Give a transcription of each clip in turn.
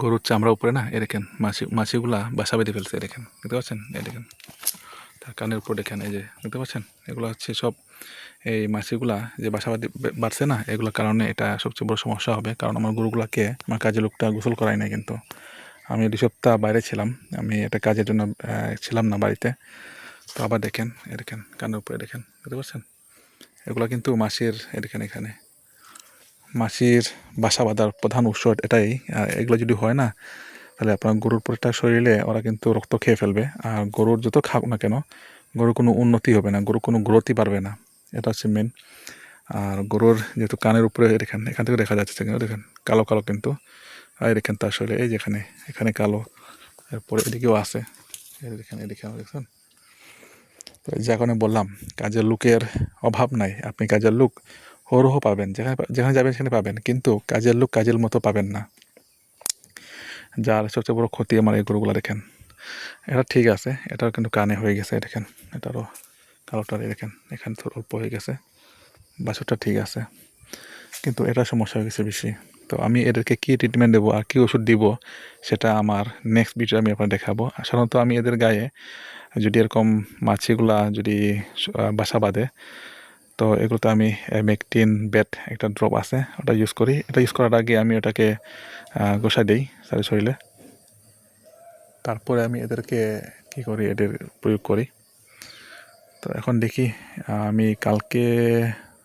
গরুর চামড়া উপরে না এ দেখেন, মাছি, মাছিগুলা বাসা বেঁধে ফেলছে এ দেখেন, দেখতে পাচ্ছেন? এই দেখেন, তার কানের উপর দেখেন, এই যে, দেখতে পাচ্ছেন? এগুলো হচ্ছে সব এই মাছিগুলা যে বাসা বাড়ছে না, এগুলোর কারণে এটা সবচেয়ে বড় সমস্যা হবে, কারণ আমার গরুগুলাকে আমার কাজে লোকটা গোসল করাই নাই কিন্তু। আমি দুই সপ্তাহ বাইরে ছিলাম, আমি এটা কাজের জন্য ছিলাম না বাড়িতে। তো আবার দেখেন এ দেখেন, কানের উপরে দেখেন, দেখতে পাচ্ছেন? এগুলো কিন্তু মাছির এ দেখেন এখানে মাছির বাসা বাঁধার প্রধান উৎস এটাই। এগুলো যদি হয় না, তাহলে আপনার গরুর প্রত্যেকটা শরীরে ওরা কিন্তু রক্ত খেয়ে ফেলবে। আর গরুর যত খাক না কেন, গরুর কোনো উন্নতি হবে না, গরুর কোনো গ্রোথই পারবে না। এটা হচ্ছে মেন আর গরুর যেহেতু কানের উপরে দেখেন এখান থেকে দেখা যাচ্ছে কিন্তু দেখেন, কালো কালো কিন্তু। আর এই দেখেন তার শরীরে, এই যেখানে এখানে কালো। এরপরে এদিকেও আছে। এই দেখেন, এদিকে দেখছেন? তো যে এখন বললাম, কাজের লোকের অভাব নাই। আপনি কাজের লোক হরহ পাবেন, যেখানে যেখানে যাবেন সেখানে পাবেন, কিন্তু কাজের লোক কাজের মতো পাবেন না। যার সবচেয়ে বড় ক্ষতি আমার এই গরুগুলো দেখেন। এটা ঠিক আছে, এটাও কিন্তু কানে হয়ে গেছে দেখেন, এটারও কালোটার দেখেন, এখানে তো অল্প হয়ে গেছে, বাছুরটা ঠিক আছে, কিন্তু এটা সমস্যা হয়ে গেছে বেশি। তো আমি এদেরকে কী ট্রিটমেন্ট দেবো আর কী ওষুধ দিব, সেটা আমার নেক্সট ভিডিও আমি আপনার দেখাবো। সাধারণত আমি এদের গায়ে যদি এরকম মাছিগুলা যদি বাসা বাঁধে তো এগুলোতে আমি মেকটিন বেট একটা ড্রপ আছে, ওটা ইউজ করি। এটা ইউজ করার আগে আমি ওটাকে ঘষা দিই সারি শরীরে। তারপরে আমি এদেরকে কী করি, এদের প্রয়োগ করি। তো এখন দেখি আমি কালকে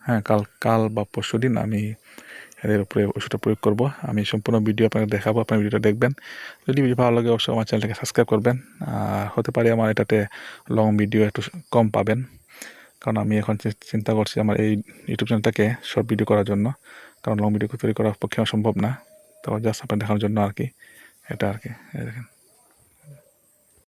হ্যাঁ কাল কাল বা পরশু দিন আমি এদের উপরে ওষুধটা প্রয়োগ করব। আমি সম্পূর্ণ ভিডিও আপনাকে দেখাবো, আপনার ভিডিওটা দেখবেন। যদি ভিডিও ভালো লাগে, অবশ্যই আমার চ্যানেলটাকে সাবস্ক্রাইব করবেন। হতে পারে আমার এটাতে লং ভিডিও একটু কম পাবেন। কারণ আমি এখন চিন্তা করছি আমার এই ইউটিউব চ্যানেলটাকে শর্ট ভিডিও করার জন্য। কারণ লং ভিডিও তৈরি করার পক্ষে সম্ভব না। তো জাস্ট আপনার দেখানোর জন্য আর কি। এটা আর কি দেখেন।